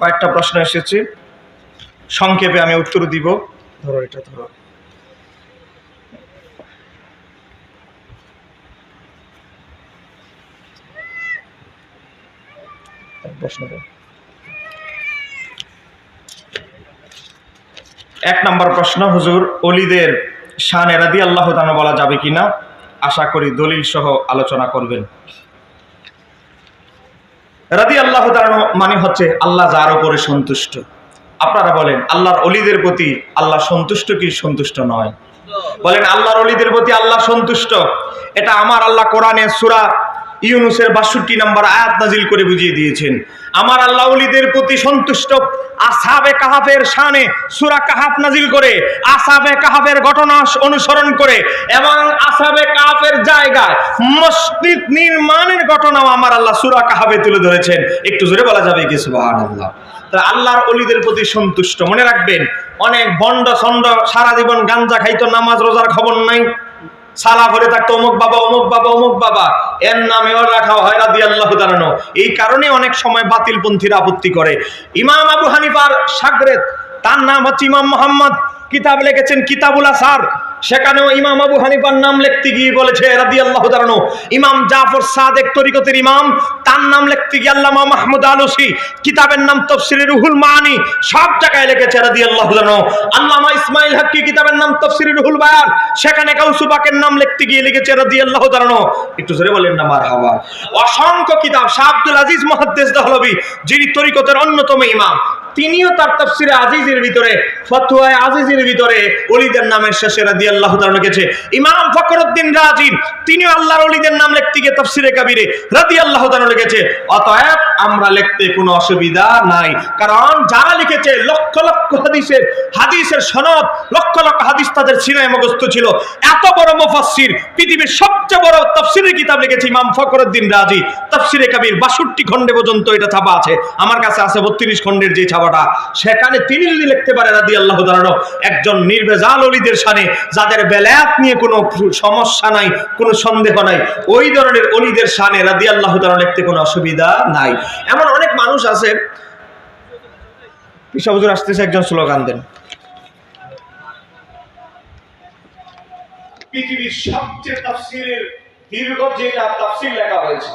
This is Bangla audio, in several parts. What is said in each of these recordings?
কয়েকটা প্রশ্ন এসেছে। সংক্ষেপে আমি উত্তর দিব। ধরো এটা ধরো। প্রশ্ন এক নম্বর প্রশ্ন হুজুর অলিদের শান এরাদি আল্লাহ বলা যাবে কিনা? আশা করি দলিল সহ আলোচনা করবেন। রাদি আল্লাহ মানে হচ্ছে আল্লাহ যার ওপরে সন্তুষ্ট। আপনারা বলেন, আল্লাহর অলিদের প্রতি আল্লাহ সন্তুষ্ট কি সন্তুষ্ট নয়? বলেন, আল্লাহর অলিদের প্রতি আল্লাহ সন্তুষ্ট। এটা আমার আল্লাহ কোরআনে সূরা ইউনুসের বাষট্টি নম্বর আয়াত নাজিল করে বুঝিয়ে দিয়েছেন। আমার আল্লাহ অলিদের প্রতি সন্তুষ্ট। আসাবে কাহাফের শানে সুরা কাহাফ নাজিল করে, আসাবে কাহাফের ঘটনা অনুসরণ করে এবং আসাবে কাহাফের জায়গায় মসজিদ নির্মাণের ঘটনাও আমার আল্লাহ সুরা কাহাফে তুলে ধরেছেন। একটু জোরে বলা যাবে কি? সুবহানাল্লাহ। তা আল্লাহর অলিদের প্রতি সন্তুষ্ট। মনে রাখবেন, অনেক বন্ড সন্ড সারা জীবন গাঞ্জা খাইতো, নামাজ রোজার খবর নাই। সালা ভরে থাকতো, অমুক বাবা অমুক বাবা অমুক বাবা। এর নামেও রাখা হয় রাদি আল্লাহ দাঁড়ানো এই কারণে অনেক সময় বাতিল পন্থীরা আপত্তি করে। ইমাম আবু হানিফার সাগরেদ, তার নাম হচ্ছে ইমাম মোহাম্মদ। কিতাব লিখেছেন কিতাবুল আসার। সেখানেও ইমাম আবু হানিফার নাম লিখতে গিয়ে বলেছে রাদি আল্লাহ দাঁড়ানো ইমাম জাফর সাদেক তরিকতের ইমাম, তার নাম লিখতে গিয়ে আল্লামা মাহমুদ আলসি, কিতাবের নাম তফসিরে রুহুল মানি সব জায়গায় লিখেছে রাদি আল্লাহ দাঁড়ানো আল্লামা ইসমাইল হাক্কি, কিতাবের নাম তফসিরে রুহুল বায়ান, সেখানে কাউসুবাকের নাম লিখতে গিয়ে লিখেছে রাদি আল্লাহ দাঁড়ানো একটু জোরে বলেন না মার হাওয়া অসংখ্য কিতাব, শাহ আব্দুল আজিজ মহাদ্দেশ দহলবি যিনি তরিকতের অন্যতম ইমাম। তিনিও তার তফসিরে আজিজের ভিতরে, ফতুয়ায় আজিজের ভিতরে অলিদের নামের শেষে রাদি আল্লাহ লিখেছে, ইমাম ফকরুদ্দিন রাজিব তিনিও আল্লাহর অলিদের নাম লিখতে গিয়ে তফসিরে কাবিরে রাদি আল্লাহ লিখেছে, অতএব আমরা লিখতে কোনো অসুবিধা নাই। কারণ যারা লিখেছে, লক্ষ লক্ষ হাদিসের হাদিসের সনদ, লক্ষ লক্ষ হাদিস তাদের সিনায় মুখস্থ ছিল। এত বড় মুফাসসির, পৃথিবীর সবচেয়ে বড় তফসিরের কিতাব লিখেছে ইমাম ফকরুদ্দিন রাজি। তফসিরে কাবির বাষট্টি খণ্ডে পর্যন্ত এটা ছাপা আছে। আমার কাছে আছে বত্রিশ খণ্ডের যে ছাপাটা সেখানে তিনি যদি লিখতে পারে রাদি আল্লাহ দাঁড়ানো একজন নির্ভেজাল অলিদের সানে যাদের বেলায়াত নিয়ে কোনো সমস্যা নাই, কোনো সন্দেহ নাই, ওই ধরনের অলিদের সানে রাদি আল্লাহ দাঁড়ানো লিখতে কোনো অসুবিধা নাই। এমন অনেক মানুষ আছে আসতেছে একজন স্লোগান দেন। পৃথিবীর সবচেয়ে তাফসিরের দীর্ঘ যেটা লেখা হয়েছে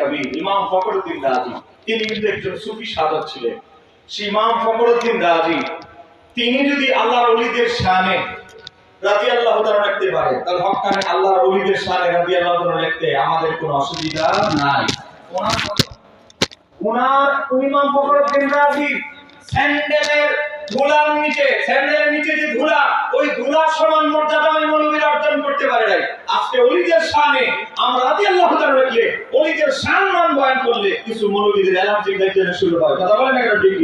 কবি ইমাম ফখরুদ্দিন রাজি। তিনি কিন্তু একজন সুফি সাধক ছিলেন। সেই ইমাম ফখরুদ্দিন রাজি। তিনি যদি আল্লাহর অলিদের শানে রাজি আল্লাহ লিখতে পারে তাহলে হকানে আল্লাহর অলিদের শানে রাজি আল্লাহ লিখতে আমাদের কোনো অসুবিধা নাই। ওনার ইমাম ফখরুদ্দিন রাজি, স্যান্ডেলের ধুলার নিচে, স্যান্ডেলের নিচে যে ধুলা, ওই ধুলার সমান মর্যাদা মৌলবীরা। অর্জন করতে পারে নাই। আজকে অলিদের সামনে আমরা রাতে আল্লাহ রাখলে অলিদের সান মান বয়ান করলে কিছু মনোবিদের অ্যালার্জি শুরু হয়। কথা বলেন একটা ঠিক